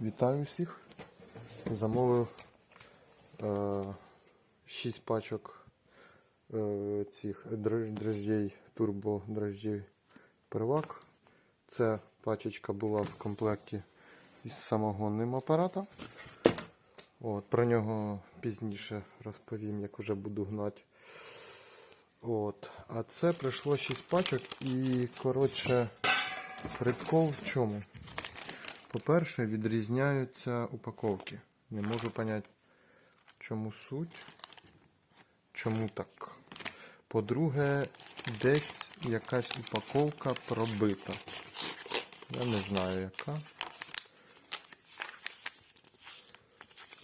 Вітаю всіх. Замовив е, 6 пачок е, цих дрож- дрожжей, турбо дрожжей первак. Це пачечка була в комплекті із самогонним апаратом. От, про нього пізніше розповім, як вже буду гнати. От. А це прийшло 6 пачок і, коротше, прикол в чому? По-перше, відрізняються упаковки. Не можу поняти, чому суть. Чому так. По-друге, десь якась упаковка пробита. Я не знаю яка.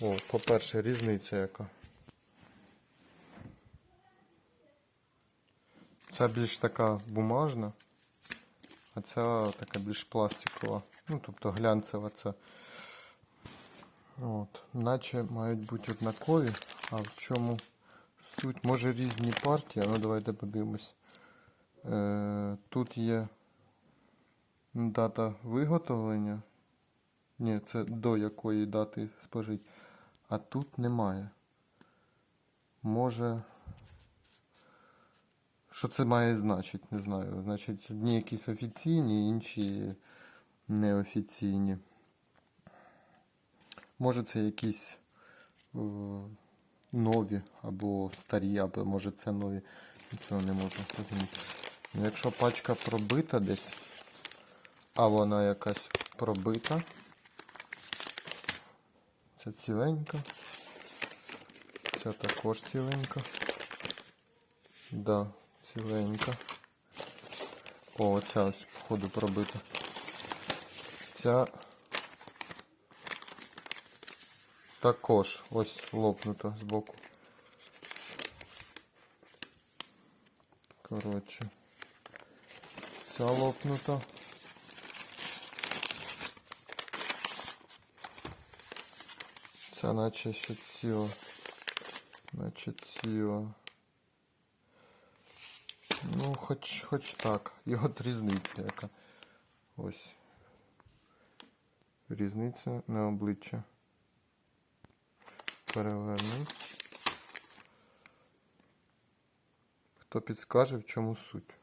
О, по-перше, різниця яка. Ця більш така бумажна, а ця така більш пластикова. Ну, тобто глянцева це. От. Наче мають бути однакові, а в чому суть? Може різні партії, ну давайте подивимось. Е, тут є дата виготовлення. Ні, це до якої дати спожить. А тут немає. Може. Що це має значити? Не знаю. Значить, одні якісь офіційні, інші неофіційні. Може це якісь е, нові або старі, або може це нові. Цього не можу зрозуміти. Ну, Якщо пачка пробита десь, а вона якась пробита. Це ціленька. Ця також ціленька. Да, ціленька. О, оця ось, походу, пробита. Ця також ось лопнута збоку. Коротше. Ця лопнута. Ця наче ще ціла. Наче ціла. Ну, хоч, хоч так. І от різниця яка. Ось. Різниця на обличчя. Переверну. Хто підскаже, в чому суть?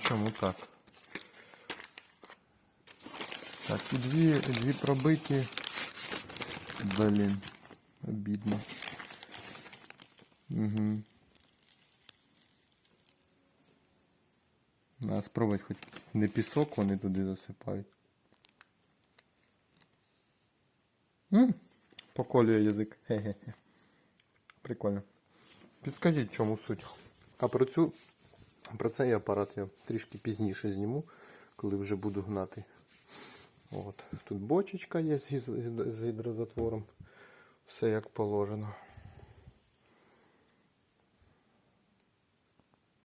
Чому так? Так, і дві, дві пробиті. Блін, обідно. Угу. Надо спробувати хоч не пісок вони туди засипають. М? Поколює язик. Хе-хе-хе. Прикольно. Підскажіть, чому суть. А про цю про цей апарат я трішки пізніше зніму, коли вже буду гнати. От. Тут бочечка є з гідрозатвором. Все як положено.